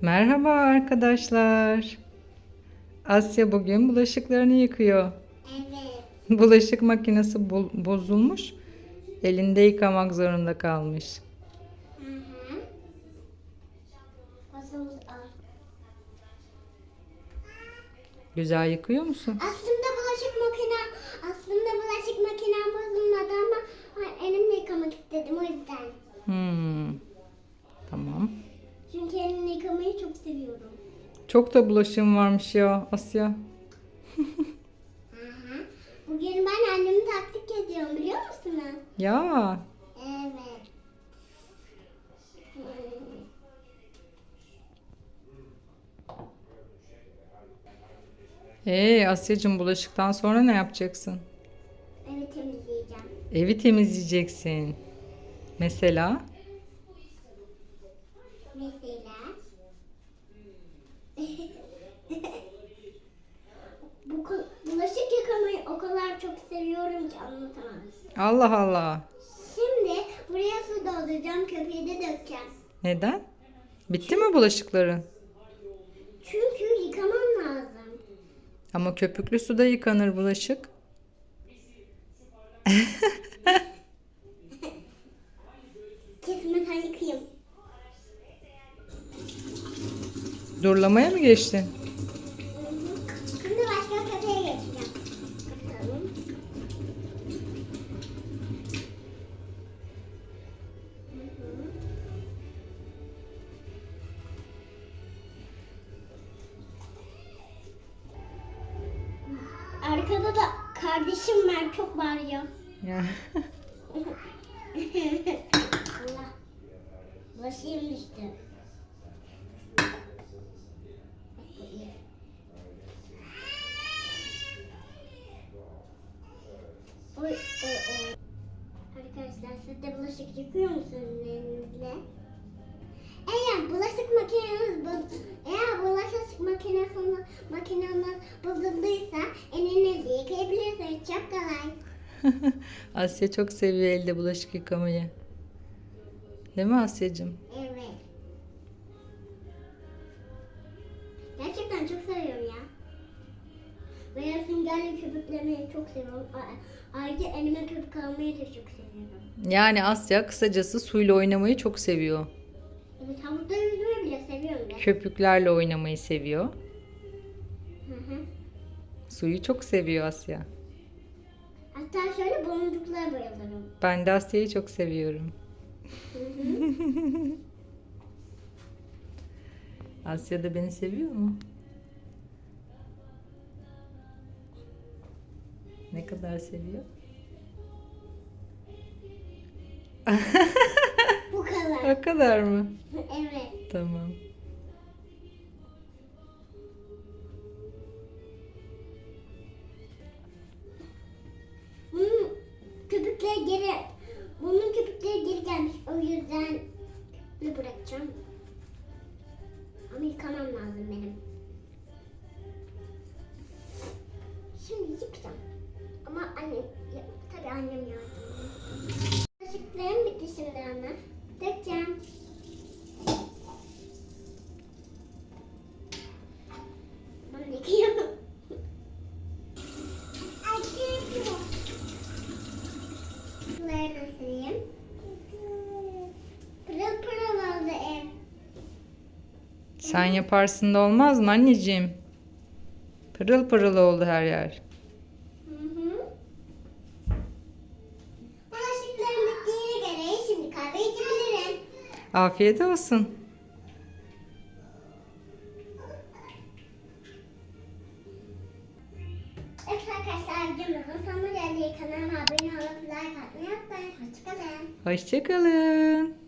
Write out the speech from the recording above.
Merhaba arkadaşlar. Asya bugün bulaşıklarını yıkıyor. Evet. Bulaşık makinesi bo- bozulmuş. Elinde yıkamak zorunda kalmış. Hı. Güzel yıkıyor musun? Aslında bulaşık makinem, aslında bulaşık makinem bozulmadı ama ay, elimle yıkamak istedim o yüzden. Hmm. Tamam. Çünkü elimle yıkamayı çok seviyorum. Çok da bulaşığım varmış ya Asya. Bugün ben annemi taktik ediyorum biliyor musunuz? Ya Evet. Ee Asya'cığım bulaşıktan sonra ne yapacaksın? Evi temizleyeceğim. Evi temizleyeceksin. Mesela Mesela. Bu bulaşık yıkamayı o kadar çok seviyorum ki anlatamam. Allah Allah. Şimdi buraya su dolduracağım, köpüğü de dökeceğim. Neden? Bitti mi bulaşıkların? Çünkü yıkamam lazım. Ama köpüklü suda yıkanır bulaşık. Durlamaya mı geçtin? Şimdi başka geçeceğim. Bakalım. Arkada da kardeşim var çok bağırıyor. Ya. Allah. Başım düştü. Oy, oy, oy. Arkadaşlar siz de bulaşık yıkıyor musunuz elinizle? Eğer bulaşık makineniz eğer bulaşık makinesi makineniz bozulduysa elinizle yıkayabilirsiniz. Çok kolay. Asya çok seviyor elde bulaşık yıkamayı. Değil mi Asya'cığım? Çok seviyorum ya. Veya süngerle köpüklemeyi çok seviyorum. Ayrıca elime köpük almayı da çok seviyorum. Yani Asya kısacası suyla oynamayı çok seviyor. Evet havuzda yüzmeyi bile seviyorum ya. Köpüklerle oynamayı seviyor. Hı hı. Suyu çok seviyor Asya. Hatta şöyle boncuklara bayılırım. Ben de Asya'yı çok seviyorum. Hı hı. Asya da beni seviyor mu? Ne kadar seviyor? Bu kadar. O kadar mı? evet. Tamam. Bunun köpükleri geri, bunun köpükleri geri gelmiş. O yüzden bir bırakacağım. Ama yıkamam lazım Sen yaparsın da olmaz mı anneciğim? Pırıl pırıl oldu her yer. Hı hı. Bulaşıklarım bittiğine göre şimdi kahve içebilirim. Afiyet olsun. Evet arkadaşlar videomuzun sonuna geldik. Kanalıma abone olup like atmayı unutmayın. Hoşçakalın. Hoşçakalın.